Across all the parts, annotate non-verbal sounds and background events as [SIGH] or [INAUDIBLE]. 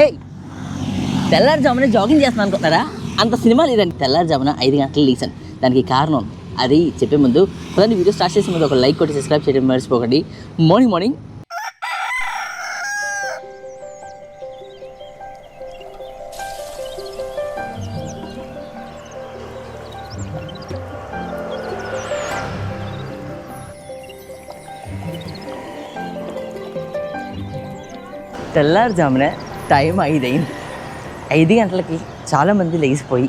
హే తెల్లారుజామున jogging చేస్తాను అనుకుంటారా అంత సినిమా లేదండి. తెల్లారుజామున ఐదు గంటలు లేచాను దానికి కారణం అది చెప్పే ముందు పదండి వీడియో స్టార్ట్ చేసే ముందు ఒక లైక్ కొట్టి సబ్స్క్రైబ్ చేయడం మర్చిపోకండి. మార్నింగ్ మార్నింగ్ తెల్లారుజామునే టైం ఐదు అయింది ఐదు గంటలకి చాలామంది లెగిసిపోయి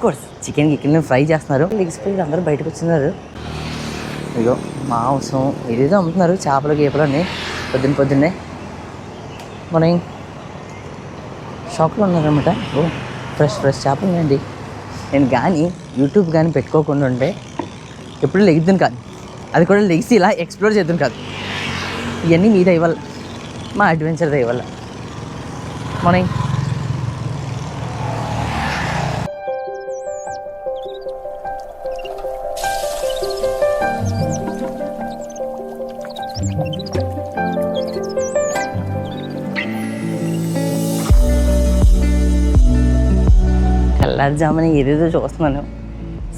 కోర్స్ చికెన్ గికెన్ ఫ్రై చేస్తున్నారు. లెగిసిపోయి అందరూ బయటకు వచ్చినారు. ఇదో మాంసం ఇదేదో అమ్ముతున్నారు చేపలు గీపలు అన్నీ. పొద్దున్న పొద్దున్నే. మనం. షాప్లో ఉన్నారనమాట ఓ ఫ్రెష్ ఫ్రెష్ చేపలు ఉన్నాయండి. నేను కానీ యూట్యూబ్ కానీ పెట్టుకోకుండా ఉంటే ఎప్పుడు లెగిద్దాను కాదు. అది కూడా లెగిసి ఇలా ఎక్స్ప్లోర్ చేద్దాం కాదు. ఇవన్నీ మీ దయ మా అడ్వెంచర్ దయవల్ల మార్నింగ్ తెల్లారుజామున ఏదేదో చూస్తున్నాను.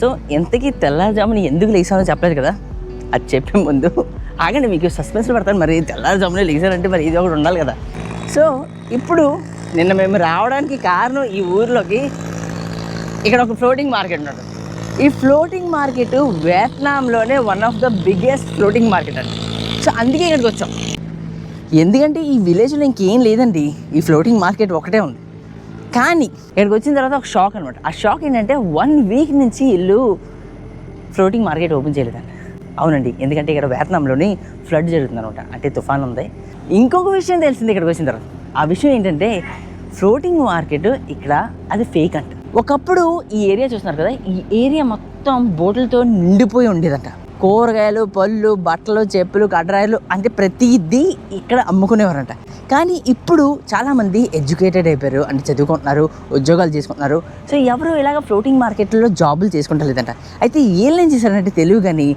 సో ఎంతకీ తెల్లారుజామున ఎందుకు లేచానో చెప్పలేదు కదా? అది చెప్పే ముందు ఆగండి మీకు సస్పెన్స్ పడతాను. మరి తెల్లారుజామున లేచారంటే మరి ఇది ఒకటి ఉండాలి కదా. సో ఇప్పుడు నిన్న మేము రావడానికి కారణం ఈ ఊర్లోకి ఇక్కడ ఒక ఫ్లోటింగ్ మార్కెట్ ఉన్నాడు ఈ floating market వియత్నాంలోనే one of the biggest floating market అండి. సో అందుకే ఇక్కడికి వచ్చాం. ఎందుకంటే ఈ విలేజ్లో ఇంకేం లేదండి. ఈ ఫ్లోటింగ్ మార్కెట్ ఒకటే ఉంది. కానీ ఇక్కడికి వచ్చిన తర్వాత ఒక షాక్ అనమాట ఆ షాక్ ఏంటంటే వన్ వీక్ నుంచి ఇల్లు ఫ్లోటింగ్ మార్కెట్ ఓపెన్ చేయలేదండి. అవునండి. ఎందుకంటే ఇక్కడ వియత్నాంలోని ఫ్లడ్ జరుగుతుందనమాట అంటే తుఫాన్ ఉంది ఇంకొక విషయం తెలిసింది ఇక్కడికి వచ్చిన తర్వాత. ఆ విషయం ఏంటంటే ఫ్లోటింగ్ మార్కెట్ ఇక్కడ అది ఫేక్ అంట. ఒకప్పుడు ఈ ఏరియా చూస్తున్నారు కదా ఈ ఏరియా మొత్తం బోట్లతో నిండిపోయి ఉండేదంట. కూరగాయలు పళ్ళు బట్టలు చెప్పులు కడ్రాయలు అంటే ప్రతిదీ ఇక్కడ అమ్ముకునేవారంట. కానీ ఇప్పుడు చాలామంది ఎడ్యుకేటెడ్ అయిపోయారు. అంటే చదువుకుంటున్నారు ఉద్యోగాలు చేసుకుంటున్నారు. సో ఎవరు ఇలాగ ఫ్లోటింగ్ మార్కెట్లో జాబులు చేసుకుంటలేదంట. అయితే ఏం చేశారంటే తెలివి కానీ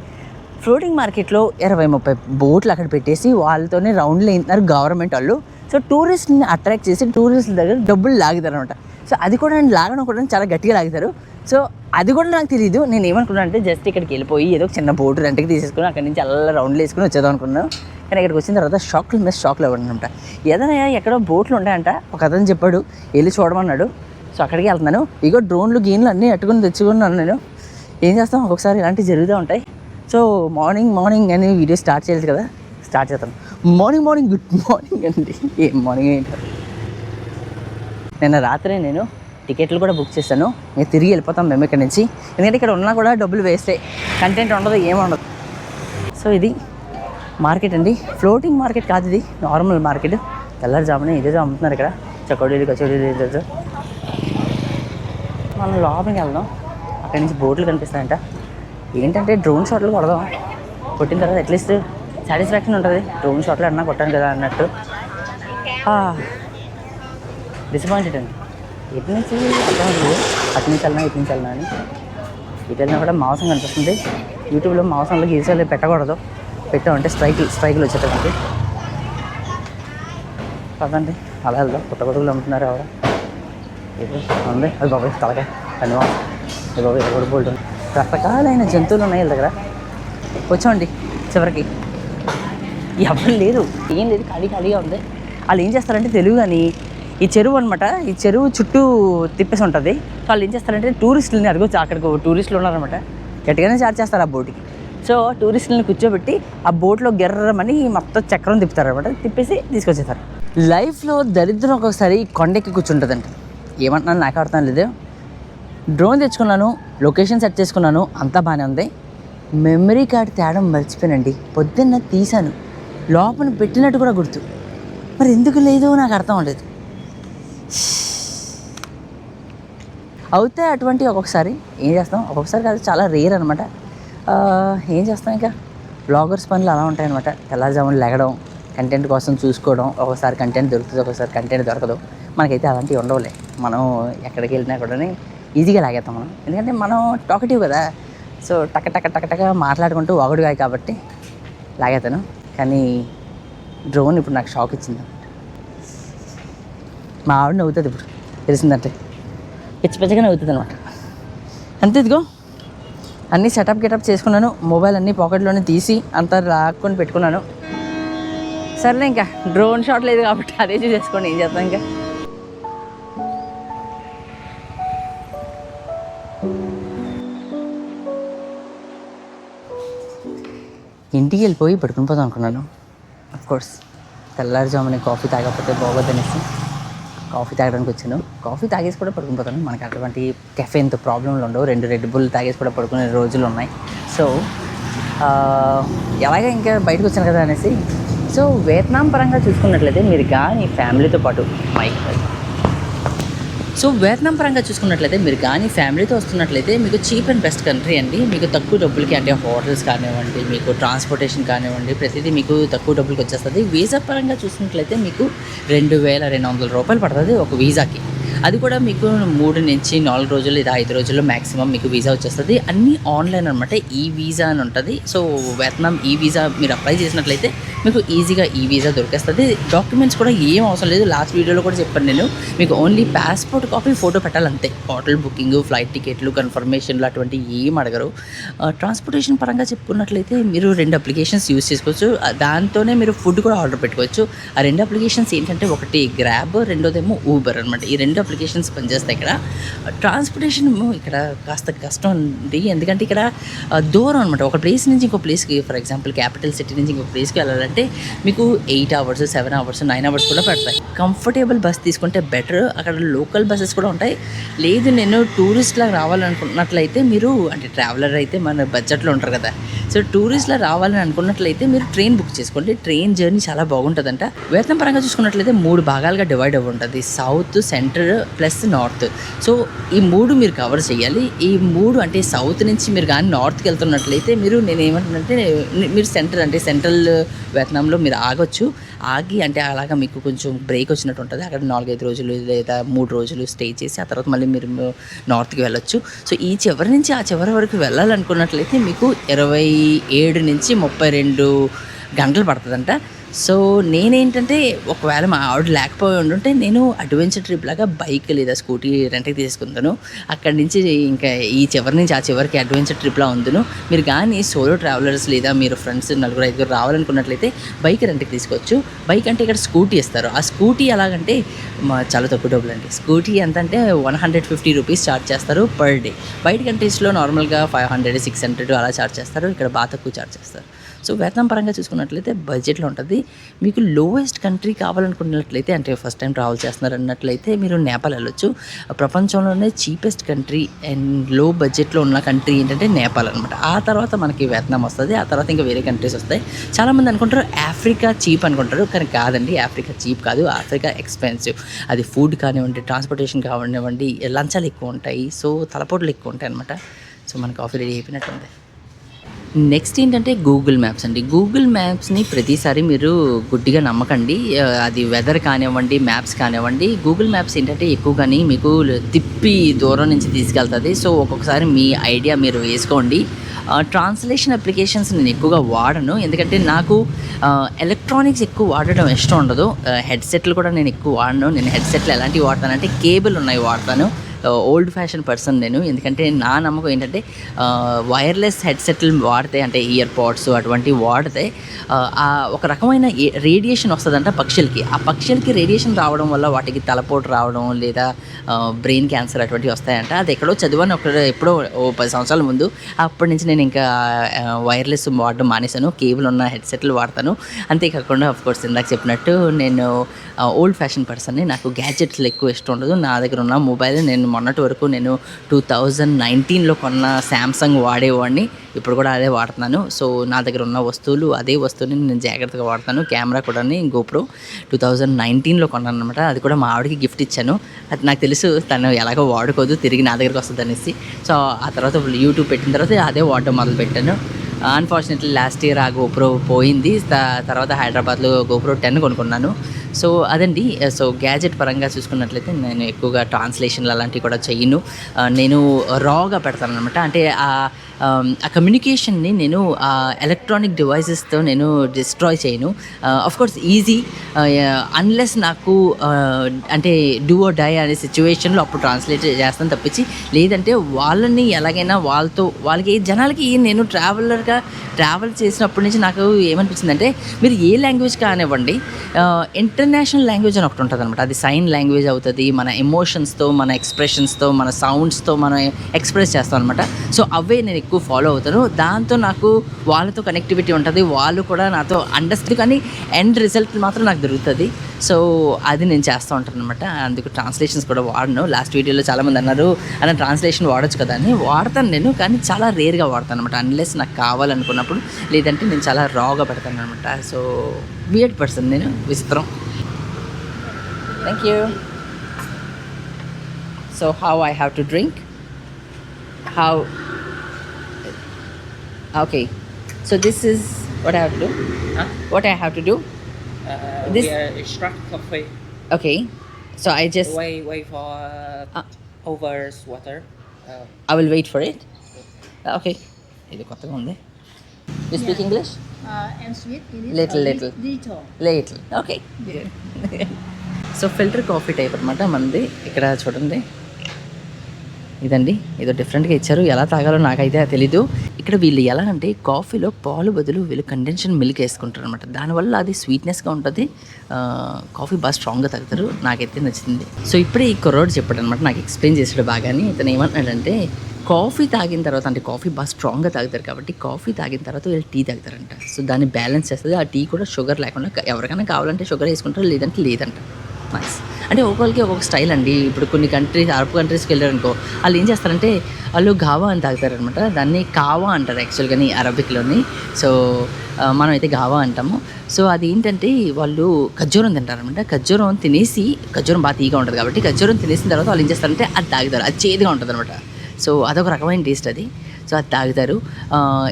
ఫ్లోటింగ్ మార్కెట్లో ఇరవై ముప్పై బోట్లు అక్కడ పెట్టేసి వాళ్ళతోనే రౌండ్లు వేస్తున్నారు గవర్నమెంట్ వాళ్ళు. సో టూరిస్ట్ని అట్రాక్ట్ చేసి టూరిస్టుల దగ్గర డబ్బులు లాగుతారు అనమాట సో అది కూడా నేను లాగడం కూడా చాలా గట్టిగా లాగుతారు. సో అది కూడా నాకు తెలియదు నేను ఏమనుకున్నాను అంటే జస్ట్ ఇక్కడికి వెళ్ళిపోయి ఏదో చిన్న బోటు రెంట్కి తీసేసుకుని అక్కడి నుంచి అలా రౌండ్లు వేసుకుని వచ్చేదాం అనుకున్నాను కానీ ఇక్కడికి వచ్చిన తర్వాత షాక్లు మీద షాక్లు ఇవ్వడం ఏదైనా ఎక్కడో బోట్లు ఉంటాయంట. ఒక అతను చెప్పాడు వెళ్ళి చూడమన్నాడు. సో అక్కడికి వెళ్తున్నాను. ఇగో డ్రోన్లు గీన్లు అన్నీ అట్టుకుని తెచ్చుకున్నాను నేను. ఏం చేస్తాం? ఒక్కొక్కసారి ఇలాంటివి జరుగుతూ ఉంటాయి. సో మార్నింగ్ మార్నింగ్ అని వీడియో స్టార్ట్ చేయాలి కదా? స్టార్ట్ చేస్తాను మార్నింగ్ మార్నింగ్ గుడ్ మార్నింగ్ అండి. ఏం మార్నింగ్ ఏంటారు నిన్న రాత్రి నేను టికెట్లు కూడా బుక్ చేశాను. నేను తిరిగి వెళ్ళిపోతాం మేము ఇక్కడ నుంచి. ఎందుకంటే ఇక్కడ ఉన్నా కూడా డబ్బులు వేస్తే కంటెంట్ ఉండదు ఏముండదు ఉండదు. సో ఇది మార్కెట్ అండి. ఫ్లోటింగ్ మార్కెట్ కాదు ఇది. నార్మల్ మార్కెట్ తెల్లారుజామున ఇదేదో అమ్ముతున్నారు ఇక్కడ. చకోడీలు కచోడీలు ఏదేదో మనం లోపలికి వెళ్దాం. అక్కడి నుంచి బోట్లు కనిపిస్తాయంట. ఏంటంటే డ్రోన్ షాట్లు కొడదాం. కొట్టిన తర్వాత అట్లీస్ట్ సాటిస్ఫాక్షన్ ఉంటుంది. డ్రోన్ షాట్లు అన్నా కొట్టాను కదా అన్నట్టు. డిసప్పాయింటెడ్ అండి. ఎటు నుంచి అర్థం అవుతుంది అటు నుంచి వెళ్ళినా ఇటు నుంచి వెళ్ళినా అని. ఇటు వెళ్ళినా కూడా మాంసం కనిపిస్తుంది. యూట్యూబ్లో మాంసంలో గీసాలు పెట్టకూడదు. పెట్టామంటే స్ట్రైక్ స్ట్రైక్లు వచ్చేటప్పుడు పదండి. అలా వెళ్దాం. కొత్త కొత్తలు అమ్ముతున్నారు ఎవరు. ఇది ఉంది. అది బాబాయ్ తలకాయ. ధన్యవాదం అది బాబాయ్ ఎవరు బోల్డ్ రకరకాలైన జంతువులు ఉన్నాయి వీళ్ళ దగ్గర. వచ్చామండి చివరికి. ఎవరు లేదు ఏం లేదు ఖాళీ ఖాళీగా ఉంది. వాళ్ళు ఏం చేస్తారంటే తెలుగు కానీ ఈ చెరువు అనమాట ఈ చెరువు చుట్టూ తిప్పేసి ఉంటుంది. సో వాళ్ళు ఏం చేస్తారంటే టూరిస్టులని అడుగు అక్కడికి టూరిస్టులు ఉన్నారనమాట గట్టిగానే చార్జ్ చేస్తారు ఆ బోట్కి. సో టూరిస్టులని కూర్చోబెట్టి ఆ బోట్లో గెర్రమని మొత్తం చక్రం తిప్పుతారనమాట తిప్పేసి తీసుకొచ్చేస్తారు. లైఫ్లో దరిద్రం ఒక్కొక్కసారి కొండెక్కి కూర్చుంటుందంట. ఏమంటున్నాను నాకు అర్థం లేదు. డ్రోన్ తెచ్చుకున్నాను లొకేషన్ సెట్ చేసుకున్నాను అంతా బాగానే ఉంది. మెమరీ కార్డ్ తేడం మర్చిపోయానండి పొద్దున్న తీశాను. లోపల పెట్టినట్టు కూడా గుర్తు. మరి ఎందుకు లేదు నాకు అర్థం అవ్వలేదు. అవుతాయి అటువంటి ఒక్కొక్కసారి ఏం చేస్తాం? ఒక్కొక్కసారి కాదు చాలా రేర్ అనమాట ఏం చేస్తాం ఇంకా? బ్లాగర్స్ పనులు అలా ఉంటాయన్నమాట. తెల్లజాములు లెగడం కంటెంట్ కోసం చూసుకోవడం ఒకసారి కంటెంట్ దొరుకుతుంది ఒకసారి కంటెంట్ దొరకదు. మనకైతే అలాంటివి ఉండవులే. మనం ఎక్కడికి వెళ్ళినా కూడా ఈజీగా లాగేస్తాం మనం. ఎందుకంటే మనం టాకటివ్ కదా. సో టక టక టక టక మాట్లాడుకుంటూ ఒకడుగాయి కాబట్టి లాగేతాను కానీ డ్రోన్ ఇప్పుడు నాకు షాక్ ఇచ్చింది మా ఆవిడ నవ్వుతుంది ఇప్పుడు. తెలిసిందంటే. పిచ్చి పిచ్చగా నవ్వుతుంది అనమాట అంతే ఇదిగో. అన్నీ సెటప్ గెటప్ చేసుకున్నాను. మొబైల్ అన్నీ పాకెట్లోనే తీసి అంతా లాక్కొని పెట్టుకున్నాను. సర్లే ఇంకా. డ్రోన్ షాట్ లేదు కాబట్టి అదే చూసేసుకోండి ఏం చేస్తాం ఇంకా. ఇంటికి వెళ్ళిపోయి పడుకుని పోదాం అనుకున్నాను. కోర్స్ తెల్లారుజామున కాఫీ తాగకపోతే బాగోద్దనేసి కాఫీ తాగడానికి వచ్చాను. కాఫీ తాగేసి కూడా పడుకుని పోతాను. మనకి అటువంటి కెఫేన్తో ప్రాబ్లంలు ఉండవు. రెండు రెడ్ బుల్ తాగేసి కూడా పడుకునే రోజులు ఉన్నాయి. సో ఎలాగ ఇంకా బయటకు వచ్చాను కదా అనేసి సో వియత్నాం పరంగా చూసుకున్నట్లయితే మీరు కానీ ఫ్యామిలీతో పాటు మైక్ సో వియత్నాం పరంగా చూసుకున్నట్లయితే మీరు కానీ ఫ్యామిలీతో వస్తున్నట్లయితే మీకు చీప్ అండ్ బెస్ట్ కంట్రీ అండి. మీకు తక్కువ డబ్బులకి అంటే హోటల్స్ కానివ్వండి మీకు ట్రాన్స్పోర్టేషన్ కానివ్వండి ప్రతిదీ మీకు తక్కువ డబ్బులకి వచ్చేస్తుంది. వీసా పరంగా చూసినట్లయితే మీకు రెండు వేల రెండు వందల రూపాయలు పడుతుంది ఒక వీసాకి. అది కూడా మీకు మూడు నుంచి నాలుగు రోజులు లేదా ఐదు రోజుల్లో మ్యాక్సిమం మీకు వీసా వచ్చేస్తుంది. అన్నీ ఆన్లైన్ అనమాట ఈ వీసా అని ఉంటుంది. సో వియత్నాం ఈ వీసా మీరు అప్లై చేసినట్లయితే మీకు ఈజీగా ఈ వీసా దొరికేస్తుంది. డాక్యుమెంట్స్ కూడా ఏం అవసరం లేదు. లాస్ట్ వీడియోలో కూడా చెప్పాను నేను. మీకు ఓన్లీ పాస్పోర్ట్ కాపీ ఫోటో పెట్టాలంతే. హోటల్ బుకింగ్ ఫ్లైట్ టికెట్లు కన్ఫర్మేషన్లు అటువంటి ఏం అడగరు. ట్రాన్స్పోర్టేషన్ పరంగా చెప్పుకున్నట్లయితే మీరు రెండు అప్లికేషన్స్ యూస్ చేసుకోవచ్చు. దాంతోనే మీరు ఫుడ్ కూడా ఆర్డర్ పెట్టుకోవచ్చు. ఆ రెండు అప్లికేషన్స్ ఏంటంటే ఒకటి గ్రాబ్ రెండోదేమో ఊబర్ అనమాట ఈ రెండు అప్లికేషన్స్ పనిచేస్తాయి ఇక్కడ. ట్రాన్స్పోర్టేషన్ ఇక్కడ కాస్త కష్టం ఉంది ఎందుకంటే ఇక్కడ దూరం అనమాట ఒక ప్లేస్ నుంచి ఇంకో ప్లేస్కి ఫర్ ఎగ్జాంపుల్ క్యాపిటల్ సిటీ నుంచి ఇంకో ప్లేస్కి వెళ్ళాలంటే మీకు eight hours seven hours nine hours కూడా పెడతాయి. కంఫర్టబుల్ బస్ తీసుకుంటే బెటర్ అక్కడ లోకల్ బస్సెస్ కూడా ఉంటాయి. లేదు నేను టూరిస్ట్లా రావాలనుకున్నట్లయితే మీరు అంటే ట్రావెలర్ అయితే మన బడ్జెట్లో ఉంటారు కదా. సో టూరిస్ట్లా రావాలని అనుకున్నట్లయితే మీరు ట్రైన్ బుక్ చేసుకోండి. ట్రైన్ జర్నీ చాలా బాగుంటుందంట. వేతన పరంగా చూసుకున్నట్లయితే మూడు భాగాలుగా డివైడ్ అవ్వి ఉంటుంది. South centre plus north. So ఈ మూడు మీరు కవర్ చేయాలి. ఈ మూడు అంటే సౌత్ నుంచి మీరు కానీ నార్త్కి వెళ్తున్నట్లయితే మీరు నేను ఏమంటున్నంటే మీరు సెంటర్ అంటే సెంట్రల్ వియత్నాంలో మీరు ఆగొచ్చు. ఆగి అంటే అలాగా మీకు కొంచెం బ్రేక్ వచ్చినట్టు ఉంటుంది. అక్కడ నాలుగైదు రోజులు లేదా మూడు రోజులు స్టే చేసి ఆ తర్వాత మళ్ళీ మీరు నార్త్కి వెళ్ళొచ్చు. సో ఈ చివరి నుంచి ఆ చివరి వరకు వెళ్ళాలనుకున్నట్లయితే మీకు ఇరవై ఏడు నుంచి ముప్పై రెండు గంటలు పడుతుందంట. సో నేనేంటంటే ఒకవేళ మా ఆవిడ లేకపోయి ఉండుంటే నేను అడ్వెంచర్ ట్రిప్ లాగా బైక్ లేదా స్కూటీ రెంట్కి తీసుకుంటాను. అక్కడి నుంచి ఇంకా ఈ చివరి నుంచి ఆ చివరికి అడ్వెంచర్ ట్రిప్లా ఉందును మీరు కానీ సోలో ట్రావెలర్స్ లేదా మీరు ఫ్రెండ్స్ నలుగురు ఐదుగురు రావాలనుకున్నట్లయితే బైక్ రెంట్కి తీసుకోవచ్చు. బైక్ అంటే ఇక్కడ స్కూటీ ఇస్తారు. ఆ స్కూటీ ఎలాగంటే మా చాలా తక్కువ డబ్బులు అండి. స్కూటీ ఎంత అంటే one hundred fifty rupees charge చేస్తారు పర్ డే. బయట కంట్రీస్లో నార్మల్గా ఫైవ్ హండ్రెడ్ సిక్స్ హండ్రెడ్ అలా ఛార్జ్ చేస్తారు. ఇక్కడ బాగా తక్కువ ఛార్జ్ చేస్తారు. సో వేతనం పరంగా చూసుకున్నట్లయితే బడ్జెట్లో ఉంటుంది. మీకు లోయెస్ట్ కంట్రీ కావాలనుకున్నట్లయితే అంటే ఫస్ట్ టైం ట్రావెల్ చేస్తున్నారు అన్నట్లయితే మీరు నేపాల్ వెళ్ళొచ్చు. ప్రపంచంలోనే చీపెస్ట్ కంట్రీ అండ్లో బడ్జెట్లో ఉన్న కంట్రీ ఏంటంటే నేపాల్ అనమాట ఆ తర్వాత మనకి వేతనం వస్తుంది. ఆ తర్వాత ఇంకా వేరే కంట్రీస్ వస్తాయి. చాలామంది అనుకుంటారు ఆఫ్రికా చీప్ అనుకుంటారు. కానీ కాదండి ఆఫ్రికా చీప్ కాదు. ఆఫ్రికా ఎక్స్పెన్సివ్ అది ఫుడ్ కానివ్వండి ట్రాన్స్పోర్టేషన్ కానివ్వండి లంచాలు ఎక్కువ ఉంటాయి. సో తలపోట్లు ఎక్కువ ఉంటాయి అనమాట సో మనకు కాఫీ రెడీ అయిపోయినట్టుంది. నెక్స్ట్ ఏంటంటే గూగుల్ మ్యాప్స్ అండి. గూగుల్ మ్యాప్స్ని ప్రతిసారి మీరు గుడ్డిగా నమ్మకండి. అది వెదర్ కానివ్వండి మ్యాప్స్ కానివ్వండి గూగుల్ మ్యాప్స్ ఏంటంటే ఎక్కువగాని మీకు తిప్పి దూరం నుంచి తీసుకెళ్తుంది. సో ఒక్కొక్కసారి మీ ఐడియా మీరు వేసుకోండి. ట్రాన్స్లేషన్ అప్లికేషన్స్ నేను ఎక్కువగా వాడను. ఎందుకంటే నాకు ఎలక్ట్రానిక్స్ ఎక్కువ వాడడం ఇష్టం ఉండదు. హెడ్సెట్లు కూడా నేను ఎక్కువ వాడను. నేను హెడ్సెట్లు ఎలాంటివి వాడతానంటే కేబుల్ ఉన్నాయి వాడతాను. ఓల్డ్ ఫ్యాషన్ పర్సన్ నేను. ఎందుకంటే నా నమ్మకం ఏంటంటే వైర్లెస్ హెడ్సెట్లు వాడితే అంటే ఇయర్ పాడ్స్ అటువంటివి వాడితే ఆ, ఒక రకమైన రేడియేషన్ వస్తుందంట పక్షులకి. ఆ పక్షులకి రేడియేషన్ రావడం వల్ల వాటికి తలపోటు రావడం లేదా బ్రెయిన్ క్యాన్సర్ అటువంటివి వస్తాయంట. అది ఎక్కడో చదివాను ఒక ఎప్పుడో ఓ పది సంవత్సరాల ముందు. అప్పటి నుంచి నేను ఇంకా వైర్లెస్ వాడడం మానేశాను. కేబుల్ ఉన్న హెడ్సెట్లు వాడతాను. అంతేకాకుండా కోర్స్ ఇందాక చెప్పినట్టు నేను ఓల్డ్ ఫ్యాషన్ పర్సన్ని నాకు గ్యాజెట్స్ ఎక్కువ ఇష్టం ఉండదు. నా దగ్గర ఉన్న మొబైల్ నేను మొన్నటి వరకు నేను టూ థౌజండ్ నైన్టీన్లో కొన్న శాంసంగ్ వాడేవాడిని. ఇప్పుడు కూడా అదే వాడుతున్నాను. సో నా దగ్గర ఉన్న వస్తువులు అదే వస్తువుని నేను జాగ్రత్తగా వాడతాను. కెమెరా కూడా గోప్రో టూ థౌజండ్ నైన్టీన్లో కొన్నాను అనమాట అది కూడా మా ఆవిడకి గిఫ్ట్ ఇచ్చాను. అది నాకు తెలుసు తను ఎలాగో వాడుకోదు తిరిగి నా దగ్గరకు వస్తుంది అనేసి. సో ఆ తర్వాత యూట్యూబ్ పెట్టిన తర్వాత అదే వాడడం మొదలు పెట్టాను అన్ఫార్చునేట్లీ లాస్ట్ ఇయర్ ఆ గోప్రో పోయింది. తర్వాత హైదరాబాద్లో గోప్రో టెన్ కొనుక్కున్నాను. సో అదండి సో గ్యాజెట్ పరంగా చూసుకున్నట్లయితే నేను ఎక్కువగా ట్రాన్స్లేషన్లు అలాంటివి కూడా చెయ్యను నేను రాగా పెడతాను అనమాట అంటే ఆ ఆ కమ్యూనికేషన్ని నేను ఆ ఎలక్ట్రానిక్ డివైసెస్తో నేను డిస్ట్రాయ్ చేయను. కోర్స్ ఈజీ అన్లెస్ నాకు అంటే డూ ఓ డై అనే సిచ్యువేషన్లో అప్పుడు ట్రాన్స్లేట్ చేస్తాను తప్పించి లేదంటే వాళ్ళని ఎలాగైనా వాళ్ళతో వాళ్ళకి జనాలకి నేను ట్రావెలర్గా ట్రావెల్ చేసినప్పటి నుంచి నాకు ఏమనిపించిందంటే మీరు ఏ లాంగ్వేజ్ కానివ్వండి ఇంటర్నేషనల్ లాంగ్వేజ్ అని ఒకటి ఉంటుంది అనమాట అది సైన్ లాంగ్వేజ్ అవుతుంది మన ఎమోషన్స్తో మన ఎక్స్ప్రెషన్స్తో మన సౌండ్స్తో మనం ఎక్స్ప్రెస్ చేస్తాం అనమాట సో అవే నేను ఎక్కువ ఫాలో అవుతాను. దాంతో నాకు వాళ్ళతో కనెక్టివిటీ ఉంటుంది. వాళ్ళు కూడా నాతో అండర్స్టాండ్ కానీ ఎండ్ రిజల్ట్ మాత్రం నాకు దొరుకుతుంది. సో అది నేను చేస్తూ ఉంటాను అనమాట అందుకు ట్రాన్స్లేషన్స్ కూడా వాడను. లాస్ట్ వీడియోలో చాలామంది అన్నారు అన్న ట్రాన్స్లేషన్ వాడచ్చు కదా అని. వాడతాను నేను కానీ చాలా రేర్గా వాడతాను అనమాట అన్లెస్ నాకు కావాలనుకున్నప్పుడు లేదంటే నేను చాలా రాగా పెడతాను అనమాట సో బిఎడ్ పర్సన్ నేను విచిత్రం. Thank you. So how I have to drink? How? Okay. So this is what I have to do. Huh? What I have to do? Uh, this we extract coffee. Okay. So I just wait. Wait for uh, over water. Uh, I will wait for it. Okay. Eh? You speak yeah. English? Uh, and sweet. Little, little. Little. Little. Okay. Yeah. [LAUGHS] So filter coffee type అనమాట మనది. ఇక్కడ చూడండి. ఇదండి. ఏదో డిఫరెంట్గా ఇచ్చారు. ఎలా తాగాలో నాకైతే తెలీదు. ఇక్కడ వీళ్ళు ఎలా అంటే కాఫీలో పాలు బదులు వీళ్ళు కండెన్షన్ మిల్క్ వేసుకుంటారు అనమాట దానివల్ల అది స్వీట్నెస్గా ఉంటుంది. కాఫీ బాగా స్ట్రాంగ్గా తాగుతారు. నాకైతే నచ్చింది. సో ఇప్పుడే ఈ కుర్రోడు చెప్పాడు అనమాట నాకు ఎక్స్ప్లెయిన్ చేసాడు బాగాని. ఇతను ఏమంటున్నాడంటే కాఫీ తాగిన తర్వాత అంటే కాఫీ బాగా స్ట్రాంగ్గా తాగుతారు కాబట్టి కాఫీ తాగిన తర్వాత వీళ్ళు టీ తాగుతారంట. సో దాన్ని బ్యాలెన్స్ చేస్తుంది. ఆ టీ కూడా షుగర్ లేకుండా ఎవరికైనా కావాలంటే షుగర్ వేసుకుంటారు లేదంటే లేదంట. నైస్ అంటే ఒక్కొక్కరికి ఒక్కొక్క స్టైల్ అండి. ఇప్పుడు కొన్ని కంట్రీస్ అరబ్ కంట్రీస్కి వెళ్ళారనుకో వాళ్ళు ఏం చేస్తారంటే వాళ్ళు గావా అని తాగుతారనమాట. దాన్ని కావా అంటారు యాక్చువల్గాని అరబిక్లోని. సో మనం అయితే గావా అంటాము. సో అది ఏంటంటే వాళ్ళు ఖర్జూరం తింటారనమాట. ఖర్జూరం తినేసి ఖర్జూరం బాగా తీగా ఉంటుంది కాబట్టి ఖర్జూరం తినేసిన తర్వాత వాళ్ళు ఏం చేస్తారంటే అది తాగుతారు. అది చేదుగా ఉంటుంది అనమాట సో అదొక రకమైన టేస్ట్ అది. సో అది తాగుతారు.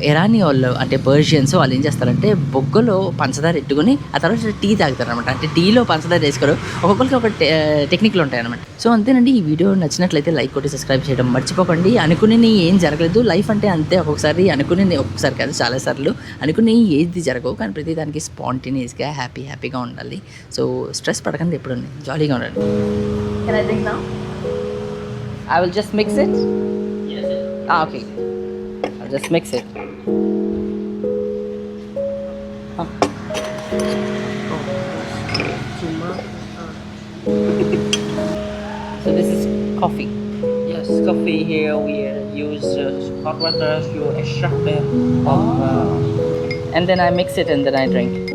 ఇరానీ వాళ్ళు అంటే పర్షియన్స్ వాళ్ళు ఏం చేస్తారంటే బొగ్గలో పంచదార ఎట్టుకుని ఆ తర్వాత టీ తాగుతారు అనమాట అంటే టీలో పంచదార వేసుకోరు. ఒక్కొక్కరికి ఒక టె- టెక్నిక్లు ఉంటాయి అనమాట సో అంతేనండి ఈ వీడియో నచ్చినట్లయితే లైక్ కొట్టి సబ్స్క్రైబ్ చేయడం మర్చిపోకండి. అనుకుని ఏం జరగలేదు. లైఫ్ అంటే అంతే ఒక్కొక్కసారి అనుకుని ఒక్కొక్కసారి కాదు చాలాసార్లు అనుకుని ఏది జరగవు. కానీ ప్రతి దానికి స్పాంటేనియస్గా హ్యాపీ హ్యాపీగా ఉండాలి. సో స్ట్రెస్ పడకండి ఎప్పుడు జాలీగా ఉండండి. Can I drink now? I will just mix it. yes, yes. Okay. I'll just mix it. Huh. so this is coffee. Yes, coffee here we uh, use uh, hot water to extract the of uh, And then I mix it and then I drink.